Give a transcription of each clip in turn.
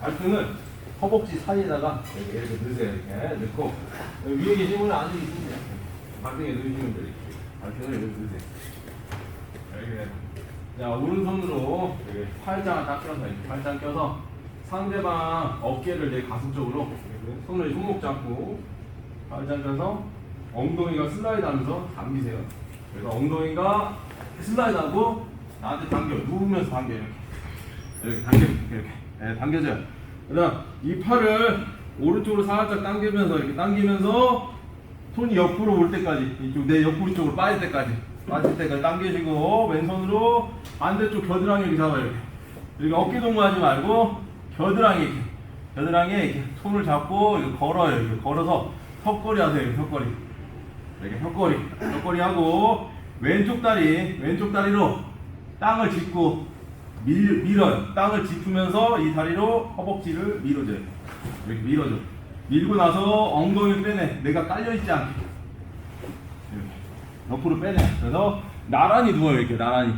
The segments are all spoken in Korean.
발등을 허벅지 사이에다가 이렇게, 이렇게 넣으세요. 이렇게 넣고 위에 계시면 돼요. 발등에 넣으시면 돼요. 이렇게. 발등을 여기 넣으세요. 이렇게. 자 오른손으로 이렇게 팔짱을 딱 껴서 이렇게 팔짱 껴서 상대방 어깨를 내 가슴 쪽으로 이렇게 손을 손목 잡고 팔짱 껴서 엉덩이가 슬라이드 하면서 당기세요. 그래서 엉덩이가 슬라이드 하고 나한테 당겨 누우면서 당겨 이렇게 이렇게 당겨 이렇게 네, 당겨져요. 그다음 이 팔을 오른쪽으로 살짝 당기면서 이렇게 당기면서 손이 옆으로 올 때까지 이쪽 내 옆구리 쪽으로 빠질 때까지 빠질 때까지 당기시고 왼손으로 반대쪽 겨드랑이 이렇게 잡아요 이렇게. 이렇게 어깨 동무하지 말고 겨드랑이 이렇게 겨드랑이에 이렇게 손을 잡고 이렇게 걸어요 이렇게. 걸어서 턱걸이 하세요 이렇게 턱걸이. 이렇게 턱걸이 턱걸이 하고 왼쪽 다리 왼쪽 다리로 땅을 짚고 밀, 밀어요 땅을 짚으면서 이 다리로 허벅지를 밀어줘요. 이렇게 밀어줘. 밀고 나서 엉덩이를 빼내. 내가 깔려있지 않게. 옆으로 빼내. 그래서 나란히 누워요 이렇게 나란히.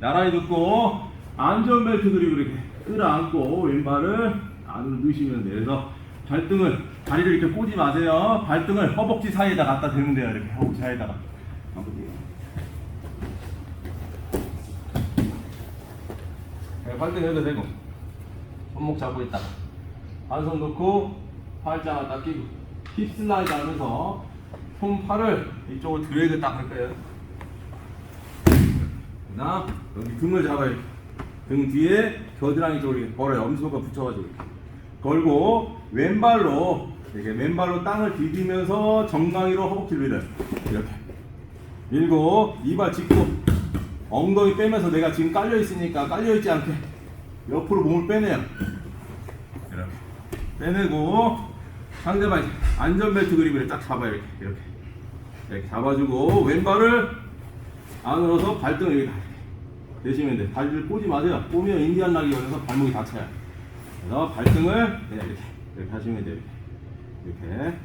나란히 눕고 안전벨트 그리고 이렇게 끌어안고 왼발을 안으로 넣으시면 돼요. 그래서 발등을 다리를 이렇게 꼬지 마세요. 발등을 허벅지 사이에다 갖다 대면 돼요 이렇게. 허벅지 사이에다가 발등 여기다 대고. 손목 잡고 있다가 한손 놓고 팔짱을 딱 끼고 힙 슬라이드 하면서 손 팔을 이쪽으로 드래그 딱 할 거예요. 그다음 여기 등을 잡아요. 등 뒤에 겨드랑이 쪽으로 이렇게 걸어요. 엄지손가락 붙여가지고 이렇게. 걸고 왼발로 이렇게 왼발로 땅을 디디면서 정강이로 허벅지를 밀어요. 이렇게. 밀고 이발 짚고 엉덩이 빼면서 내가 지금 깔려 있으니까 깔려 있지 않게 옆으로 몸을 빼내요. 이렇게. 빼내고 상대방 안전벨트 그립을 딱 잡아요 이렇게. 이렇게. 이렇게 잡아주고 왼발을 안으로서 발등을 이렇게 대시면 돼 다리를 꼬지 마세요. 꼬면 인디안 낙이 걸려서 발목이 다쳐요. 그래서 발등을 네, 이렇게. 이렇게 하시면 돼요 이렇게. 이렇게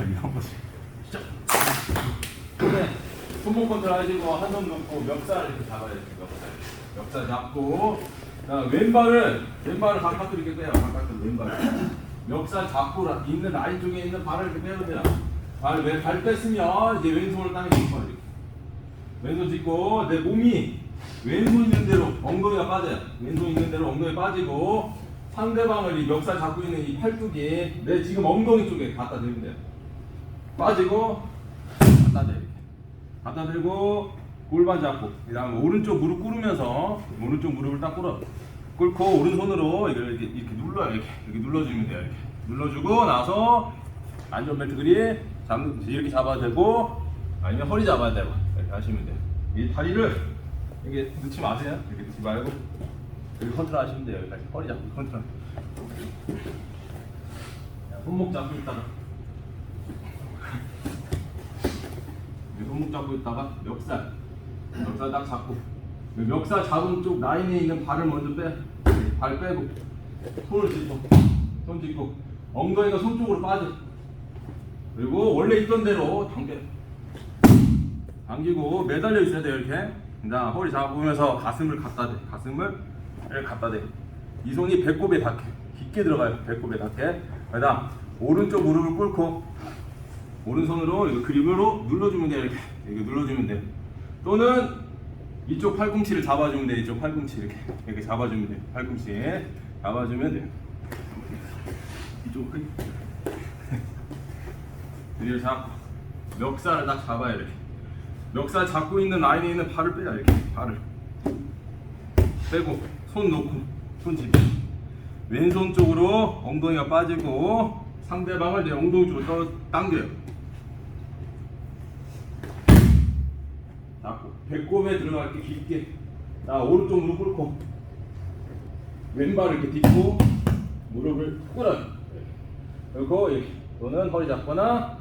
다리 한 번씩 시작 네, 손목 컨트롤 하시고 한 손 놓고 멱살 이렇게 잡아야 돼요 멱살. 멱살 잡고. 자, 왼발을 왼발을 바깥으로 이렇게 빼요. 바깥으로 왼발. 멱살 잡고 라- 있는 라인 쪽에 있는 발을 이렇게 빼면 돼요. 발, 왼, 발 뺐으면 이제 왼손을 땅에 짚고 이렇게 왼손 짚고 내 몸이 왼손 있는 대로 엉덩이가 빠져요. 왼손 있는 대로 엉덩이 빠지고 상대방을 이 멱살 잡고 있는 이 팔뚝이 내 지금 엉덩이 쪽에 갖다 대면 돼요. 빠지고 갖다 대 이렇게 대고 골반 잡고 그 다음에 오른쪽 무릎 꿇으면서 오른쪽 무릎을 딱 꿇어. 꿇고 오른손으로 이걸 이렇게, 이렇게 눌러요 이렇게. 이렇게 눌러주면 돼요 이렇게. 눌러주고 나서 안전벨트 그리 잡 이렇게 잡아도 되고 아니면 허리 잡아야 되고 이렇게 하시면 돼요. 이 다리를 이게 넣지 마세요. 이렇게 넣지 말고. 여기 컨트롤 하시면 돼요. 여기까지. 허리 잡고 컨트롤. 자, 손목 잡고 있다가 손목 잡고 있다가 멱살 멱살 딱 잡고 그 멱살 잡은 쪽 라인에 있는 발을 먼저 빼. 발 빼고 손을 짚고 손 짚고 엉덩이가 손 쪽으로 빠져. 그리고 원래 있던 대로 당겨. 당기고 매달려 있어야 돼요 이렇게. 그다음 허리 잡으면서 가슴을 갖다 대. 가슴을 갖다 대. 이 손이 배꼽에 닿게 깊게 들어가요. 배꼽에 닿게. 그다음 오른쪽 무릎을 꿇고 오른손으로 이거 그립으로 눌러주면 돼요 이렇게. 이렇게 눌러주면 돼요 또는 이쪽 팔꿈치를 잡아주면 돼요 이쪽 팔꿈치 이렇게. 이렇게 잡아주면 돼요 팔꿈치 잡아주면 돼요 이쪽 그 드디어 잡고 멱살을 딱 잡아요 이렇게 멱살 잡고 있는 라인에 있는 발을 빼요 이렇게. 발을. 빼고 손 놓고 손 짚고. 왼손 쪽으로 엉덩이가 빠지고 상대방을 내 엉덩이 쪽으로 당겨요 잡고 배꼽에 들어갈게 깊게 자 오른쪽 무릎 꿇고 왼발을 이렇게 딛고 무릎을 꿇어요. 그리고 이렇게 또는 허리 잡거나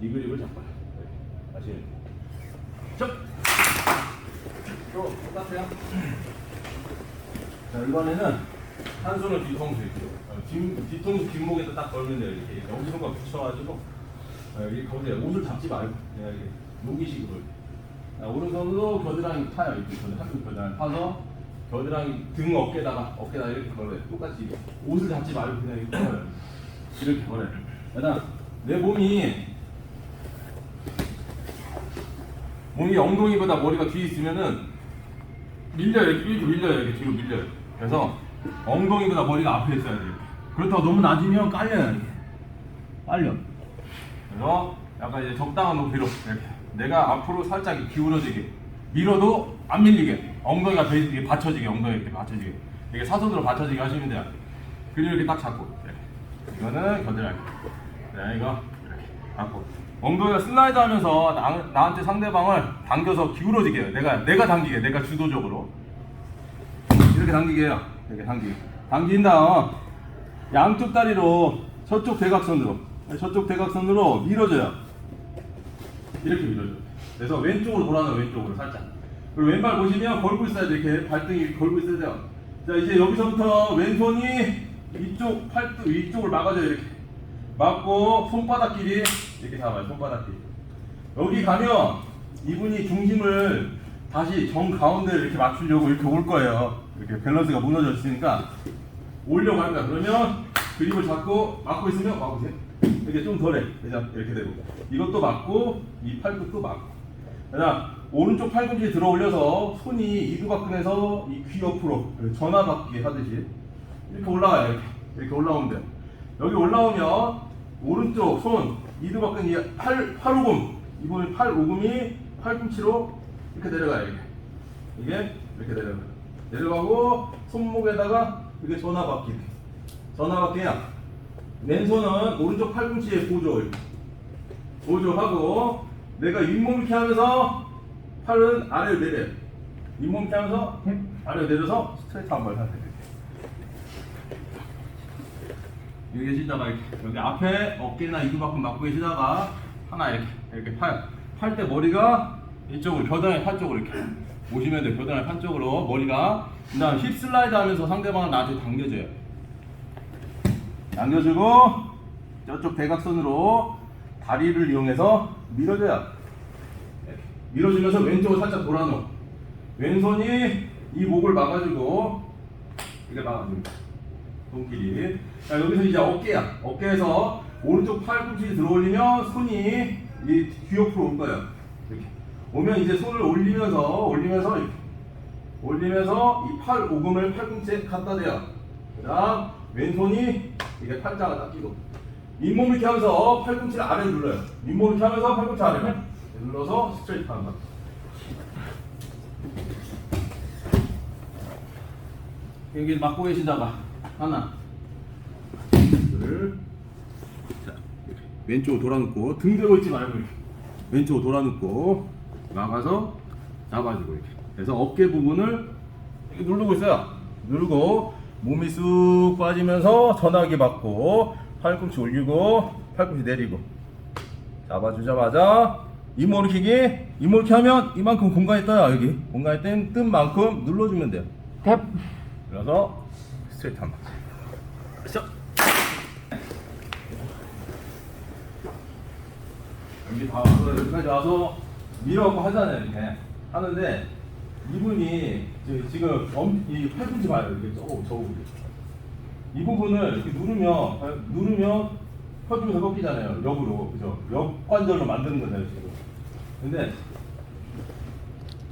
이 그립을 잡거나 이렇게 다시 chấp 또 똑같아요. 자 이번에는 한 손을 뒤통수 있죠 어, 뒤, 뒤통수 뒷목에다 딱 걸면 돼요 이렇게. 엄지손가락 붙여가지고. 어, 여기 거기에 옷을 잡지 말고 그냥 이렇게 녹이식으로. 이렇게. 자, 오른손으로 겨드랑이 타요. 이렇게 겨드 한쪽 겨드랑이 타서 겨드랑이 등 어깨다가 어깨다 이렇게 걸어요. 똑같이. 옷을 잡지 말고 그냥 이렇게 걸어요. 이렇게 걸어요. 그다음 내 몸이 몸이 엉덩이보다 머리가 뒤에 있으면은 밀려요. 이렇게, 밀려요. 이렇게 뒤로 밀려요. 그래서 엉덩이보다 머리가 앞에 있어야 돼요. 그렇다고 너무 낮으면 깔려요. 이렇게. 깔려. 그래서 약간 이제 적당한 높이로 이렇게 내가 앞으로 살짝 기울어지게 밀어도 안 밀리게 엉덩이가 배- 이게 받쳐지게 엉덩이 이렇게 받쳐지게. 이게 사선으로 받쳐지게 하시면 돼요. 그리고 이렇게 딱 잡고 이렇게. 이거는 겨드랑이 네, 이거 이렇게 잡고. 엉덩이가 슬라이드 하면서 나, 나한테 상대방을 당겨서 기울어지게 해요. 내가 내가 당기게 내가 주도적으로. 이렇게 당기게 해요. 이렇게 당기게 당긴 다음 양쪽 다리로 저쪽 대각선으로 저쪽 대각선으로 밀어줘요 이렇게 밀어줘요. 그래서 왼쪽으로 돌아가요 왼쪽으로 살짝. 그리고 왼발 보시면 걸고 있어야 돼 이렇게 발등이 걸고 있어야 돼요. 자 이제 여기서부터 왼손이 이쪽 팔뚝 이쪽을 막아줘요 이렇게. 막고 손바닥끼리 이렇게 잡아요 손바닥끼리. 여기 가면 이분이 중심을 다시 정 가운데 이렇게 맞추려고 이렇게 올 거예요. 이렇게 밸런스가 무너져 있으니까 올려고 합니다. 그러면 그립을 잡고 막고 있으면 막으세요 이렇게 좀 덜해. 그냥 이렇게 되고. 이것도 막고 이 팔뚝도 막고. 그다음 오른쪽 팔꿈치 들어 올려서 손이 이두박근에서 이 귀 옆으로 전화 받기 하듯이 이렇게 올라가요 이렇게. 이렇게 올라오면 돼요. 여기 올라오면 오른쪽 손 이두박근 이 팔 팔오금. 이번에 팔오금이 팔꿈치로 이렇게 내려가요 이렇게. 이게 이렇게 내려가요. 내려가고 손목에다가 이게 전화 받기. 전화 받기야 왼손은 오른쪽 팔꿈치에 보조. 보조하고 내가 윗몸 이렇게 하면서 팔은 아래로 내려요 윗몸 이렇게 하면서 아래로 내려서 스트레이트 한번 하세요 여기 계시다가 이렇게 여기 앞에 어깨나 이두박근 맞고 계시다가 하나 이렇게 이렇게 팔팔 때 머리가 이쪽으로 겨드랑이 팔 쪽으로 이렇게 오시면 돼요. 겨드랑이 팔 쪽으로 머리가. 그 다음 힙 슬라이드 하면서 상대방을 나한테 당겨줘요 당겨주고 저쪽 대각선으로 다리를 이용해서 밀어줘요. 밀어주면서 왼쪽을 살짝 돌아놓어 왼손이 이 목을 막아주고 이렇게 막아줍니다 손길이. 자, 여기서 이제 어깨야. 어깨에서 오른쪽 팔꿈치 들어올리면 손이 이귀 옆으로 올 거예요. 이렇게. 오면 이제 손을 올리면서, 올리면서, 이렇게. 올리면서 이 팔 오금을 팔꿈치에 갖다 대요. 그 다음, 왼손이 이게 팔자가 딱 끼고. 윗몸 이렇게 하면서 팔꿈치 를 아래로 눌러요. 윗몸 이렇게 하면서 팔꿈치 아래로 눌러서 스트레이트 한다. 여기 막고 계시다가 하나 둘 자. 왼쪽으로 돌아눕고 등 대고 있지 말고 이렇게. 왼쪽으로 돌아눕고 막아서 잡아주고 이렇게 그래서 어깨 부분을 이렇게 누르고 있어요 누르고 몸이 쑥 빠지면서 전화기 받고 팔꿈치 올리고 팔꿈치 내리고 잡아주자마자 이모르키기 이모르키 하면 이만큼 공간이 떠요 여기 공간이 뜬, 뜬 만큼 눌러주면 돼요 탭. 그래서 스트레이트 한 번. 자. 여기 다 와서 여기까지 와서 밀어갖고 하잖아요 이렇게 하는데 이분이 지- 지금 엄, 이 팔꿈치 봐요 이렇게 저거 저거 이 부분을 이렇게 누르면 아, 누르면 펴주면서 꺾이잖아요 역으로 그죠 역 관절로 만드는 거잖아요 지금 근데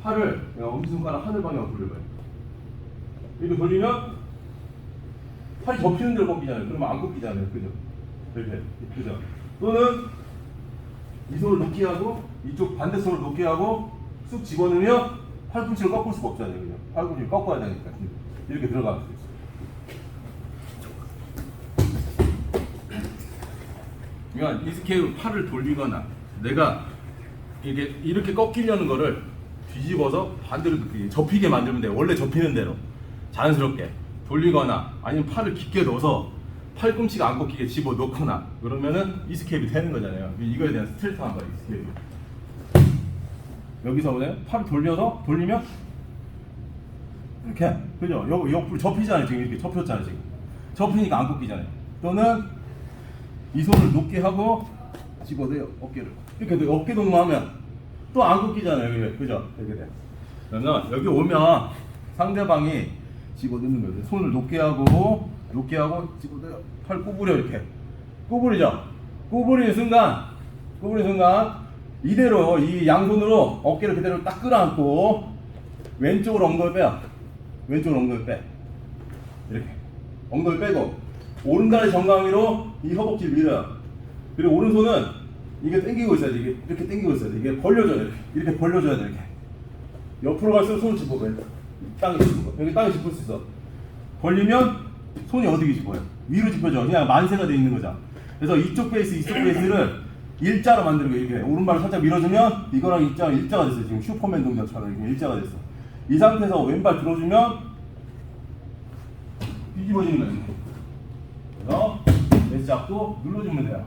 팔을 엄지손가락 하늘 방향으로 돌려봐요 이렇게 돌리면 팔이 접히는 대로 꺾이잖아요. 그러면 안 꺾이잖아요. 그죠? 이렇게. 그죠? 또는 이 손을 높게 하고 이쪽 반대 손을 높게 하고 쑥 집어넣으면 팔꿈치를 꺾을 수가 없잖아요. 그죠? 팔꿈치를 꺾어야 되니까. 이렇게 들어갈 수 있어요. 그러니까 이 스케일 팔을 돌리거나 내가 이렇게 이렇게 꺾이려는 거를 뒤집어서 반대로 그 접히게 만들면 돼요. 원래 접히는 대로 자연스럽게 돌리거나 아니면 팔을 깊게 넣어서 팔꿈치가 안 꺾이게 집어 넣거나 그러면은 이스케이프 되는 거잖아요. 이거에 대한 스트레스 한 거예요. 이스케이프. 여기서 보세요. 팔을 돌려서 돌리면 이렇게 그죠? 옆 옆으로 접히잖아요. 지금 이렇게 접혔잖아요. 지금 접히니까 안 꺾이잖아요. 또는 이 손을 높게 하고 집어넣어요 어깨를 이렇게 돼. 어깨 동무하면 또 안 꺾이잖아요 이게 그죠 이렇게 돼 그러면 여기 오면 상대방이 집어넣는 거예요 손을 높게 하고 높게 하고 집어넣어요 팔 구부려 이렇게 구부리죠 구부리는 순간 구부리는 순간 이대로 이 양손으로 어깨를 그대로 딱 끌어안고 왼쪽으로 엉덩이 빼요 왼쪽으로 엉덩이 빼 이렇게 엉덩이 빼고 오른다리 정강이로 이 허벅지를 밀어요. 그리고 오른손은 이게 당기고 있어야 돼. 이게 이렇게 당기고 있어야 돼. 이게 벌려줘야 돼. 이렇게, 이렇게 벌려줘야 돼. 이렇게. 옆으로 갈수록 손을 짚어봐. 땅에 짚어. 여기 땅에 짚을 수 있어. 벌리면 손이 어디게 짚어요? 위로 짚어져. 그냥 만세가 돼 있는 거죠. 그래서 이쪽 베이스, 이쪽 베이스를 일자로 거예요. 이렇게 오른발을 살짝 밀어주면 이거랑 일자가 일자가 됐어요. 지금 슈퍼맨 동작처럼 일자가 됐어. 이 상태에서 왼발 들어주면 뒤집어지는 거예요. 그래서 베이스 잡고 눌러주면 돼요.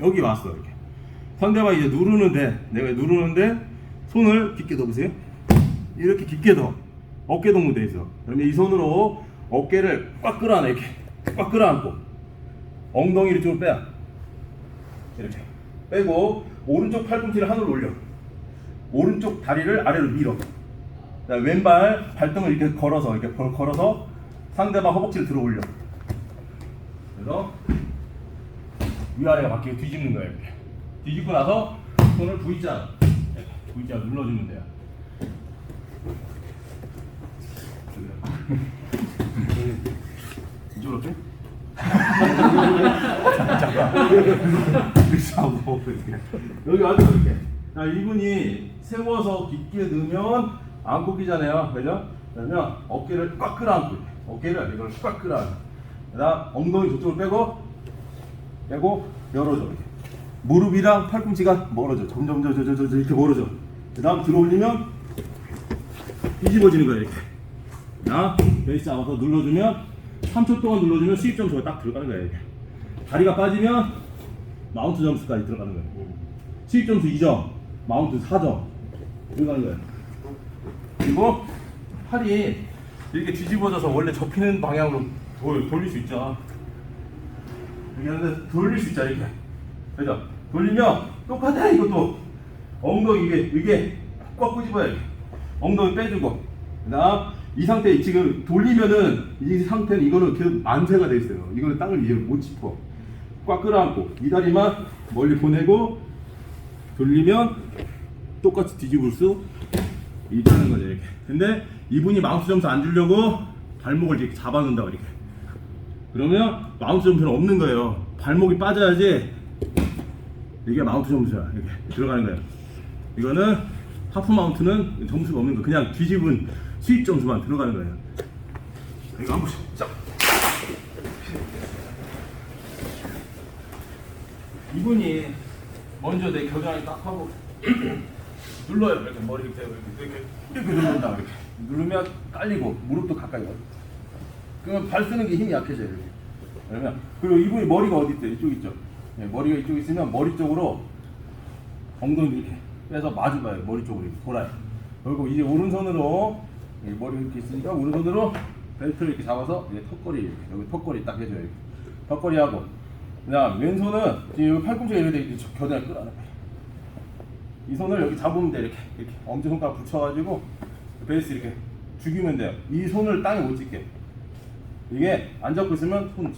여기 왔어 이렇게. 상대방이 이제 누르는데 내가 누르는데 손을 깊게 넣어보세요. 이렇게 깊게 넣어. 어깨 동무돼 있어. 그러면 이 손으로 어깨를 꽉 끌어안아 이렇게 꽉 끌어안고 엉덩이를 좀 빼. 이렇게 빼고 오른쪽 팔꿈치를 하늘로 올려. 오른쪽 다리를 아래로 밀어. 왼발 발등을 이렇게 걸어서 이렇게 벌- 걸어서 상대방 허벅지를 들어 올려. 그래서 위아래가 바뀌게 뒤집는 거예요. 이렇게. 뒤집고 나서 손을 V자 V자 눌러주면 돼요. 이쪽으로 빼? 잠깐. 이렇게 하고. 여기 와서 이렇게. 자, 이분이 세워서 깊게 넣으면 안 꺾이잖아요. 그죠? 그러면 어깨를 꽉 끌어안고, 어깨를 이걸 꽉 끌어안고. 그 다음 엉덩이 저쪽으로 빼고, 빼고, 열어줘. 이렇게. 무릎이랑 팔꿈치가 멀어져. 점점, 저 이렇게 멀어져. 그 다음 들어 올리면 뒤집어지는 거예요. 이렇게. 자, 베이스 잡아서 눌러주면 3초 동안 눌러주면 수입 점수가 딱 들어가는 거예요. 이렇게. 다리가 빠지면 마운트 점수까지 들어가는 거예요. 수입 점수 2점, 마운트 4점 들어가는 거예요. 그리고 팔이 이렇게 뒤집어져서 원래 접히는 방향으로 돌, 돌릴 수 있죠. 이렇게 하는데 돌릴 수 있죠, 이렇게. 그죠? 돌리면 똑같아, 이것도. 엉덩이 이게, 이게 꽉 꼬집어야 돼. 엉덩이 빼주고. 그 다음, 이 상태, 지금 돌리면은 이 상태는 이거는 계속 만세가 돼 있어요. 이거는 땅을 이제 못 짚어. 꽉 끌어안고, 이 다리만 멀리 보내고, 돌리면 똑같이 뒤집을 수 있다는 거죠, 이렇게. 근데 이분이 마우스 점수 안 주려고 발목을 이렇게 잡아놓는다고, 이렇게. 그러면 마운트 점수는 없는 거예요. 발목이 빠져야지 이게 마운트 점수야. 이렇게 들어가는 거예요. 이거는 하프 마운트는 점수가 없는 거. 그냥 뒤집은 수입 점수만 들어가는 거예요. 이거 한 번씩. 자. 이분이 먼저 내 겨드랑이 딱 하고 눌러요. 이렇게 머리 이렇게 이렇게 이렇게, 이렇게 누른다. 이렇게 누르면 깔리고 무릎도 가까이 와. 그러면 발 쓰는 게 힘이 약해져요. 이렇게. 그러면 그리고 이분이 머리가 어디 있어요? 이쪽 있죠. 네, 머리가 이쪽 있으면 머리 쪽으로 엉덩이 이렇게 빼서 마주봐요. 머리 쪽으로 이렇게 돌아요. 그리고 이제 오른손으로 여기 머리 이렇게 있으니까 오른손으로 벨트를 이렇게 잡아서 이제 턱걸이 이렇게 여기 턱걸이 딱 해줘요. 이렇게. 턱걸이 하고 그다음 왼손은 여기 팔꿈치가 이렇게 이렇게 겨드랑이 끌어안아요. 이 손을 여기 잡으면 돼 이렇게 이렇게 엄지 손가락 붙여가지고 베이스 이렇게 죽이면 돼요. 이 손을 땅에 못 찍게. 이게 안 잡고 있으면 손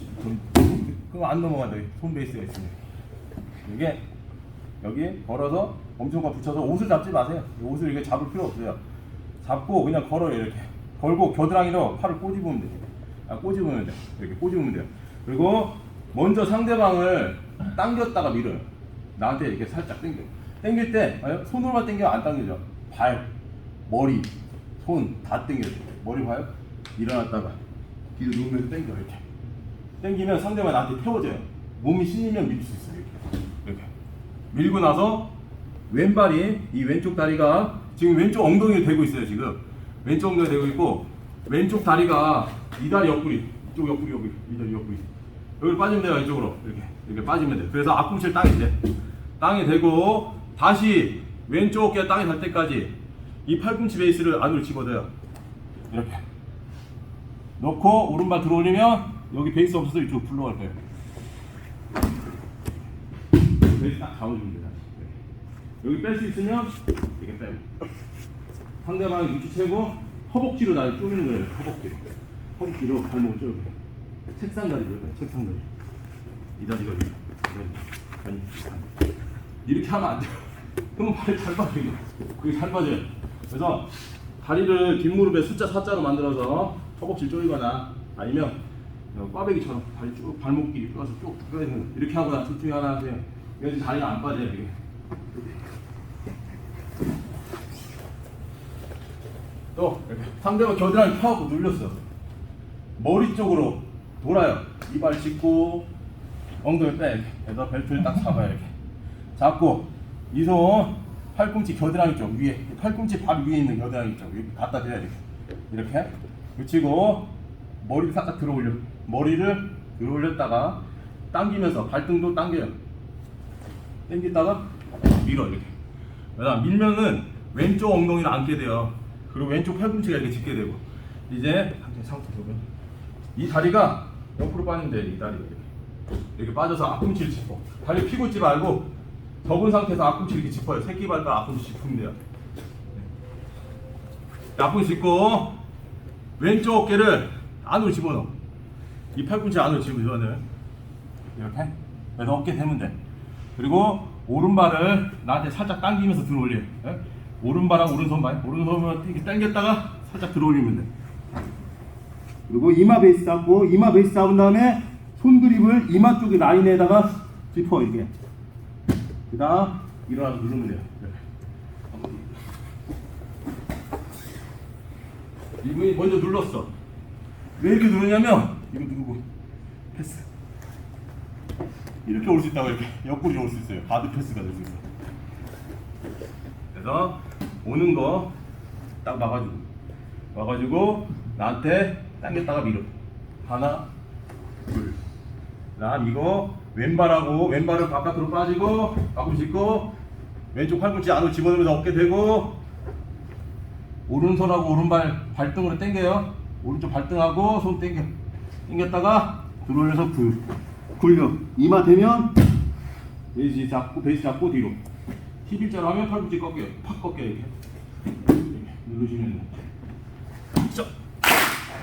그거 안 넘어간다. 손 베이스가 있으면 이게 여기 걸어서 엄지손가락 붙여서 옷을 잡지 마세요. 이 옷을 이렇게 잡을 필요 없어요. 잡고 그냥 걸어요 이렇게 걸고 겨드랑이로 팔을 꼬집으면 돼요. 아 꼬집으면 돼. 이렇게 꼬집으면 돼요. 그리고 먼저 상대방을 당겼다가 밀어요. 나한테 이렇게 살짝 당겨. 당길 때? 손으로만 당겨 안 당겨져. 발, 머리, 손 다 당겨져. 머리 봐요? 일어났다가 뒤로 누우면서 당겨 이렇게. 당기면 상대방 나한테 태워져요. 몸이 실리면 밀 수 있어요. 이렇게. 이렇게. 밀고 나서 왼발이 이 왼쪽 다리가 지금 왼쪽 엉덩이에 대고 있어요. 지금 왼쪽 엉덩이에 대고 있고 왼쪽 다리가 이 다리 옆구리 이쪽 옆구리 여기 이 다리 옆구리 여기 빠지면 돼요. 이쪽으로 이렇게 이렇게 빠지면 돼. 그래서 앞꿈치를 땅에 대. 땅에 대고 다시 왼쪽 어깨가 땅에 닿을 때까지 이 팔꿈치 베이스를 안으로 집어넣어요. 이렇게 넣고 오른발 들어올리면 여기 베이스 없어서 이쪽으로 불러갈 거예요. 베이스 딱 잡아주면 돼요. 다시. 여기 뺄 수 있으면 이렇게 빼고 상대방 위치 채고 허벅지로 나를 쪼이는 거예요. 허벅지로. 허벅지로 발목을 쪼여. 책상 다리로 해요. 책상 다리. 이 다리가 이렇게. 아니, 아니. 이렇게 하면 안 돼요. 그러면 발이 잘 빠져요. 그게 잘 빠져요. 그래서 다리를 뒷무릎에 숫자 4자로 만들어서 허벅지 조이거나 아니면 어, 꽈배기처럼 다리 쭉 발목 길이 펴서 쭉 펴있는 이렇게 하거나 둘 중에 하나 하세요. 그래서 다리가 안 빠져요. 이게. 또 이렇게 상대방 겨드랑이 펴고 눌렸어. 머리 쪽으로 돌아요. 이발 짚고 엉덩이 빼. 이렇게. 그래서 벨트를 딱 잡아요. 이렇게. 잡고 이 손 팔꿈치 겨드랑이 쪽 위에 팔꿈치 바로 위에 있는 겨드랑이 쪽 이렇게 갖다 대야 이렇게 이렇게 붙이고 머리를 살짝 들어 올려 머리를 들어 올렸다가 당기면서 발등도 당겨요 당겼다가 밀어 이렇게 그다음 밀면은 왼쪽 엉덩이를 안게 돼요 그리고 왼쪽 팔꿈치가 이렇게 짚게 되고 이제 상태 보면 이 다리가 옆으로 빠진대 이 다리가 이렇게. 이렇게 빠져서 앞꿈치를 짚어. 다리 피고 있지 말고 접은 상태에서 앞꿈치 이렇게 짚어요. 새끼발가락 앞꿈치 짚으면 돼요. 네. 앞꿈치 짚고 왼쪽 어깨를 안으로 집어넣어. 이 팔꿈치 안으로 집어넣어요 이렇게. 그래서 어깨 대면 돼. 그리고 오른발을 나한테 살짝 당기면서 들어 올려. 예? 오른발하고 오른손발. 오른손을 이렇게 당겼다가 살짝 들어 올리면 돼 그리고 이마 베이스 잡고 이마 베이스 잡은 다음에 손 그립을 이마 쪽에 라인에다가 짚어 이렇게 그다음 일어나서 누르면 돼요. 이분이 먼저 눌렀어. 왜 이렇게 누르냐면 이거 누르고 패스. 이렇게 올 수 있다고 이렇게 옆구리 올 수 있어요. 바드 패스가 될 수 있어. 그래서 오는 거 딱 막아주고 막아주고 나한테 당겼다가 밀어. 하나, 둘. 그다음 이거 왼발하고 왼발은 바깥으로 빠지고 가끔 짚고 왼쪽 팔꿈치 안으로 집어넣으면서 어깨 대고 오른손하고 오른발 발등으로 당겨요. 오른쪽 발등하고 손 당겨. 당겼다가 들어올려서 굴. 굴려. 이마 대면 베이스 잡고 베이스 잡고 뒤로. 11자로 하면 팔꿈치 꺾여요. 팍 꺾여요 이렇게. 누르시면 돼 자.